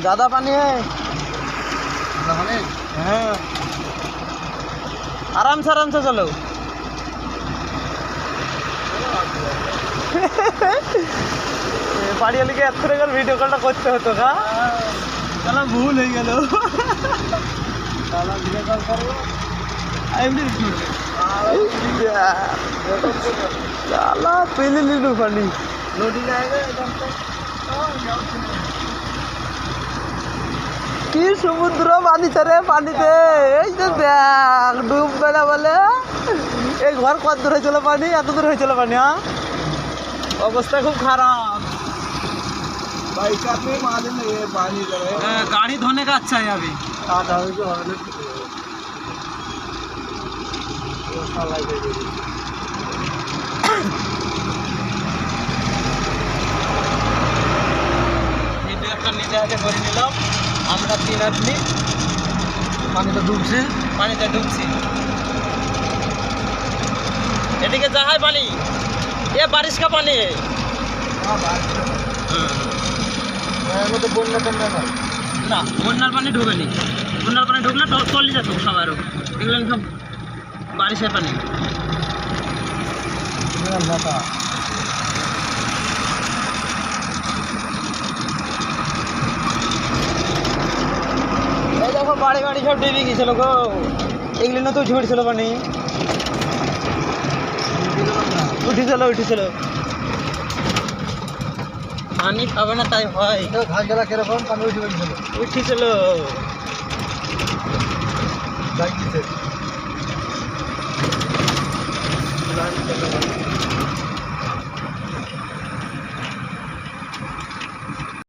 ज़्यादा पानी है हाँ आराम से आराम से चलो বাড়ি হলে এত করে ভিডিও কলটা করতে হতো গা তাহলে ভুল হয়ে গেল এমনি চালা পেলে নিলু পানি নদী কি সমুদ্র পানিতে রে পানিতে এই যে দেখ ডুব বেলা বলে এই ঘর কত দূর হয়েছিল পানি এত দূর হয়েছিল পানি হ্যাঁ অবস্থা খুব খারাপ पैसा पे मालूम नहीं है पानी का है हाँ, गाड़ी धोने का अच्छा है अभी आधा हो जो है वो साला दे दे নিজে একটা নিজে হাতে করে নিলাম আমরা তিন আদমি। পানিটা ডুবছে। পানিতে ঢুকছি এদিকে যাহাই পানি। এ বারিশ কা পানি। বন্যা টন্যা না বন্যার পানি ঢুকেনি। বন্যার পানি ঢুকলে চলে যেত সবারও এগুলো সব বারিশের পানি নেতা এই দেখো বাড়ি সব ডেবে গেছিল গো। এগুলো তো ঝুড়ছিল পানি উঠেছিল উঠেছিল। পানি পাবে না তাই হয়। ঘাস গেলা কীরকম? পানি উঠে উঠেছিল। যাই দিছে।